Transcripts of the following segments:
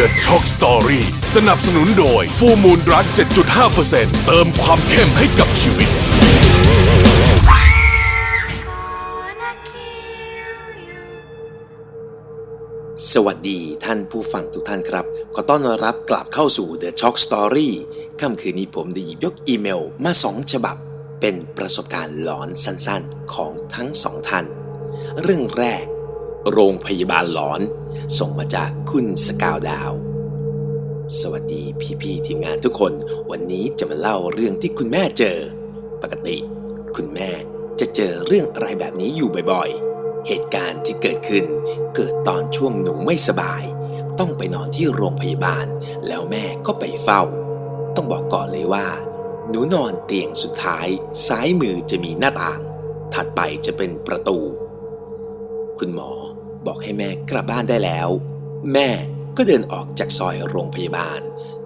The Chalk Story สนับสนุนโดย Full Moon Drug 7.5%เติมความเข้มให้กับชีวิต สวัสดีท่านผู้ฟังทุกท่านครับ ขอต้อนรับกลับเข้าสู่ The Chalk Story ค่ำคืนนี้ผมได้หยิบยกอีเมลมาสองฉบับ เป็นประสบการณ์หลอนสั้นๆ ของทั้งสองท่าน เรื่องแรก โรงพยาบาลหลอน ส่งมาจากคุณสกาวดาว สวัสดีพี่ๆทีมงานทุกคน วันนี้จะมาเล่าเรื่องที่คุณแม่เจอ ปกติ คุณแม่จะเจอเรื่องอะไรแบบนี้อยู่บ่อยๆ เหตุการณ์ที่เกิดขึ้น เกิดตอนช่วงหนูไม่สบาย ต้องไปนอนที่โรงพยาบาล แล้วแม่ก็ไปเฝ้า ต้องบอกก่อนเลยว่า หนูนอนเตียงสุดท้าย ซ้ายมือจะมีหน้าต่าง ถัดไปจะเป็นประตู คุณหมอ บอกให้แม่กลับบ้านได้แล้ว แม่ก็เดินออกจากซอยโรงพยาบาล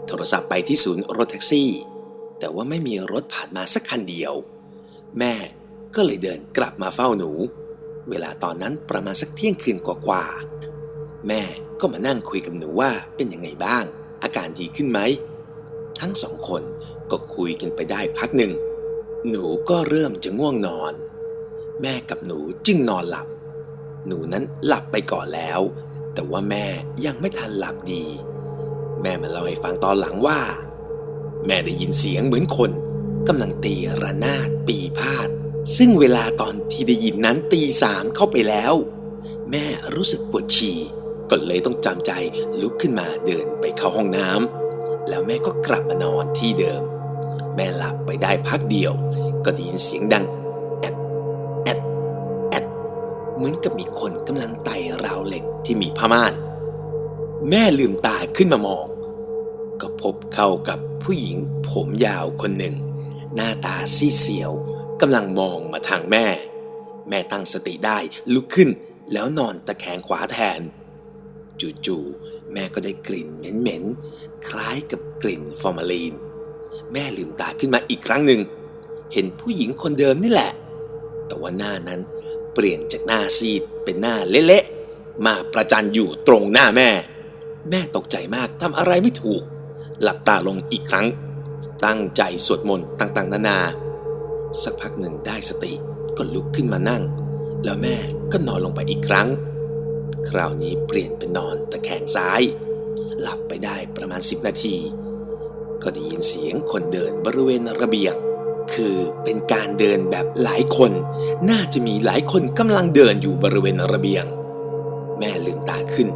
โทรศัพท์ไปที่ศูนย์รถแท็กซี่ แต่ว่าไม่มีรถผ่านมาสักคันเดียว แม่ก็เลยเดินกลับมาเฝ้าหนู เวลาตอนนั้นประมาณสักเที่ยงคืนกว่าๆแม่ก็มานั่งคุยกับหนูว่าเป็นยังไงบ้าง อาการดีขึ้นไหม ทั้งสองคนก็คุยกันไปได้พักหนึ่ง หนูก็เริ่มจะง่วงนอน แม่กับหนูจึงนอนหลับ หนูนั้นหลับไปก่อนแล้ว แต่ว่าแม่ยังไม่ทันหลับดี แม่มาเล่าให้ฟังตอนหลังว่า แม่ได้ยินเสียงเหมือนคนกำลังตีระนาดปีพาด ซึ่งเวลาตอนที่ได้ยินนั้นตีสามเข้าไปแล้ว แม่รู้สึกปวดฉี่ก็เลยต้องจำใจลุกขึ้นมาเดินไปเข้าห้องน้ำแล้วแม่ก็กลับมานอนที่เดิม แม่หลับไปได้พักเดียว ก็ได้ยินเสียงดังแอดแอด เหมือนกับมีคนกำลังไต่ราวเหล็กที่มีผ้าม่าน แม่ลืมตาขึ้นมามอง ก็พบเข้ากับผู้หญิงผมยาวคนหนึ่ง หน้าตาซีเสียวกำลังมองมาทางแม่ แม่ตั้งสติได้ลุกขึ้นแล้วนอนตะแคงขวาแทน จู่ๆแม่ก็ได้กลิ่นเหม็นๆ คล้ายกับกลิ่นฟอร์มาลีน แม่ลืมตาขึ้นมาอีกครั้งหนึ่ง เห็นผู้หญิงคนเดิมนี่แหละ แต่ว่าหน้านั้น ปลี่ยนจากหน้าซีดเป็นหน้าเละๆมาประจันอยู่ตรงหน้าแม่ แม่ตกใจมากทำอะไรไม่ถูก หลับตาลงอีกครั้ง ตั้งใจสวดมนต์ต่างๆ นานา สักพักหนึ่งได้สติก็ลุกขึ้นมานั่ง แล้วแม่ก็นอนลงไปอีกครั้ง คราวนี้เปลี่ยนเป็นนอนตะแคงซ้าย หลับไปได้ประมาณ 10 นาที ก็ได้ยินเสียงคนเดินบริเวณระเบียง คือเป็นการเดินแบบหลายคน น่าจะมีหลายคนกำลังเดินอยู่บริเวณระเบียง แม่ลืมตาขึ้น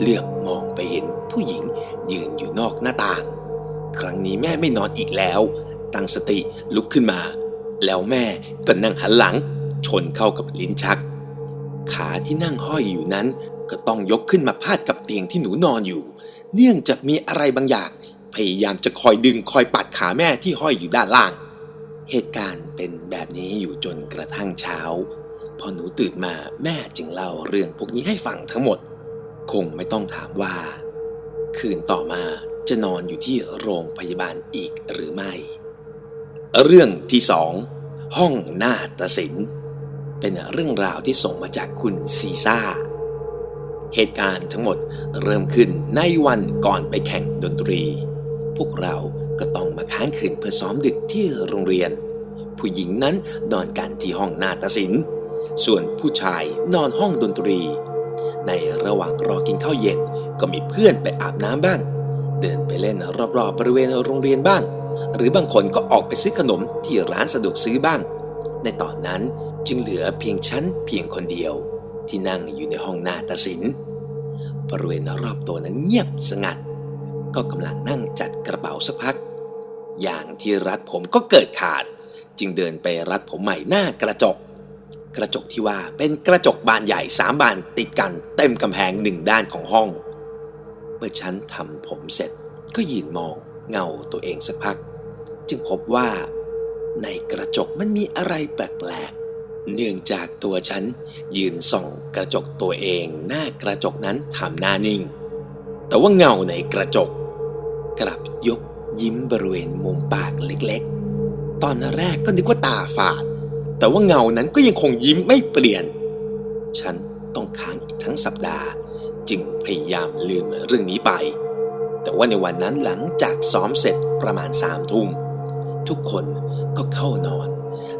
เลือกมองไปเห็นผู้หญิงยืนอยู่นอกหน้าต่าง ครั้งนี้แม่ไม่นอนอีกแล้ว ตั้งสติลุกขึ้นมา แล้วแม่ก็นั่งหันหลัง ชนเข้ากับลิ้นชัก ขาที่นั่งห้อยอยู่นั้น ก็ต้องยกขึ้นมาพาดกับเตียงที่หนูนอนอยู่ เนื่องจากมีอะไรบางอย่าง พยายามจะคอยดึงคอยปัดขาแม่ที่ห้อยอยู่ด้านล่าง เหตุการณ์เป็นแบบนี้อยู่จนกระทั่งเช้า พอหนูตื่นมาแม่จึงเล่าเรื่องพวกนี้ให้ฟังทั้งหมด คงไม่ต้องถามว่า คืนต่อมาจะนอนอยู่ที่โรงพยาบาลอีกหรือไม่ เรื่องที่สองห้องหน้าตศิลป์เป็นเรื่องราวที่ส่งมาจากคุณซีซ่า เหตุการณ์ทั้งหมดเริ่มขึ้นในวันก่อนไปแข่งดนตรี พวกเรา ก็ต้องมาค้างคืนเพื่อซ้อมดึกที่โรงเรียน ผู้หญิงนั้นนอนกันที่ห้องนาฏศิลป์ส่วนผู้ชายนอนห้องดนตรี ในระหว่างรอกินข้าวเย็นก็มีเพื่อนไปอาบน้ำบ้าง เดินไปเล่นรอบๆบริเวณโรงเรียนบ้าง หรือบางคนก็ออกไปซื้อขนมที่ร้านสะดวกซื้อบ้าง ในตอนนั้นจึงเหลือเพียงฉันเพียงคนเดียว ที่นั่งอยู่ในห้องนาฏศิลป์บริเวณรอบตัวนั้นเงียบสงัด ก็กำลังนั่งจัดกระเป๋าสักพัก อย่างที่รัดผมก็เกิดขาด จึงเดินไปรัดผมใหม่หน้ากระจก กระจกที่ว่าเป็นกระจกบานใหญ่สามบานติดกันเต็มกำแพงหนึ่งด้านของห้อง เมื่อฉันทำผมเสร็จก็ยืนมองเงาตัวเองสักพัก จึงพบว่า ในกระจกมันมีอะไรแปลกๆ เนื่องจากตัวฉันยืนส่องกระจกตัวเองหน้ากระจกนั้นทำหน้านิ่ง แต่ว่าเงาในกระจกกลับยก ยิ้มบริเวณมุมปากเล็กๆ ตอนแรกก็นึกว่าตาฝาด แต่ว่าเงานั้นก็ยังคงยิ้มไม่เปลี่ยน ฉันต้องค้างอีกทั้งสัปดาห์ จึงพยายามลืมเรื่องนี้ไป แต่ว่าในวันนั้นหลังจากซ้อมเสร็จประมาณสามทุ่ม ทุกคนก็เข้านอน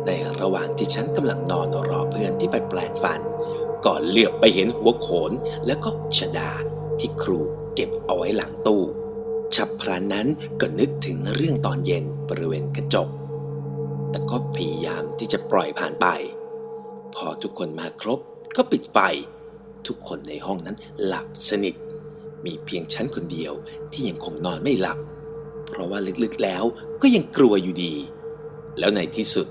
ในระหว่างที่ฉันกำลังนอนรอเพื่อนที่ไปแปลงฟัน ก่อนเหลือบไปเห็นหัวโขนแล้วก็ชดาที่ครูเก็บเอาไว้หลังตู้ ฉับพลันนั้นก็นึกถึงเรื่องตอนเย็นบริเวณกระจก แต่ก็พยายามที่จะปล่อยผ่านไป พอทุกคนมาครบก็ปิดไฟ ทุกคนในห้องนั้นหลับสนิท มีเพียงฉันคนเดียวที่ยังคงนอนไม่หลับ เพราะว่าลึกๆแล้วก็ยังกลัวอยู่ดี แล้วในที่สุด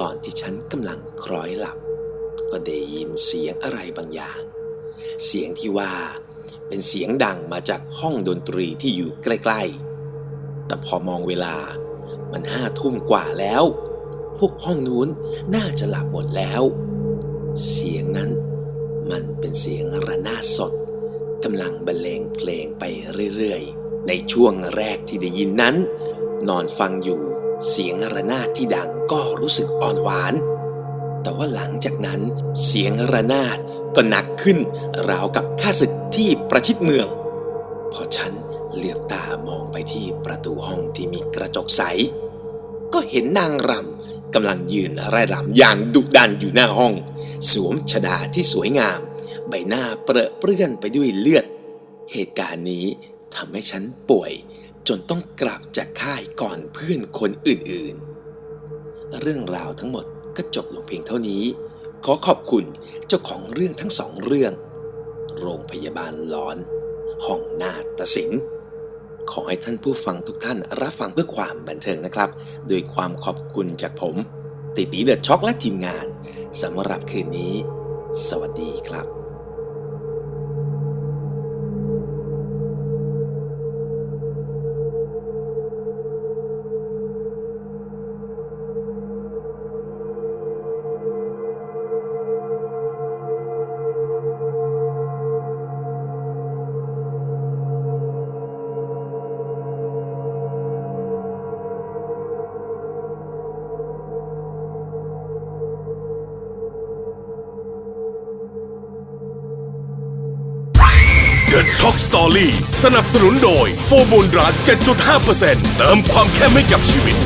ตอนที่ฉันกำลังคล้อยหลับ ก็ได้ยินเสียงอะไรบางอย่าง เสียงที่ว่า เป็นเสียงดังมาจากห้องดนตรีที่อยู่ใกล้ๆ แต่พอมองเวลา มันห้าทุ่มกว่าแล้ว พวกห้องนู้นน่าจะหลับหมดแล้ว เสียงนั้นมันเป็นเสียงระนาดสดกำลังบรรเลงเพลงไปเรื่อยๆ ในช่วงแรกที่ได้ยินนั้น นอนฟังอยู่เสียงระนาดที่ดังก็รู้สึกอ่อนหวาน แต่ว่าหลังจากนั้นเสียงระนาด ก็หนักขึ้น ราวกับข้าศึกที่ประชิดเมือง พอฉันเหลือบตามองไปที่ประตูห้องที่มีกระจกใส ก็เห็นนางรำกำลังยืนไร่รำอย่างดุดันอยู่หน้าห้อง สวมชดาที่สวยงาม ใบหน้าเปรอะเปื้อนไปด้วยเลือด เหตุการณ์นี้ทำให้ฉันป่วยจนต้องกลับจากค่ายก่อนเพื่อนคนอื่นๆ เรื่องราวทั้งหมดก็จบลงเพียงเท่านี้ ขอขอบคุณเจ้าของเรื่องทั้งสองเรื่อง โรงพยาบาลหลอน ห้องนาฏศิลป์ขอให้ท่านผู้ฟังทุกท่านรับฟังเพื่อความบันเทิงนะครับ โดยความขอบคุณจากผม ติตีเดอดช็อกและทีมงานสำหรับคืนนี้ สวัสดีครับ ช็อกสตอรี่สนับสนุนโดยโฟบูนรัด7.5%เติมความเข้มให้กับชีวิต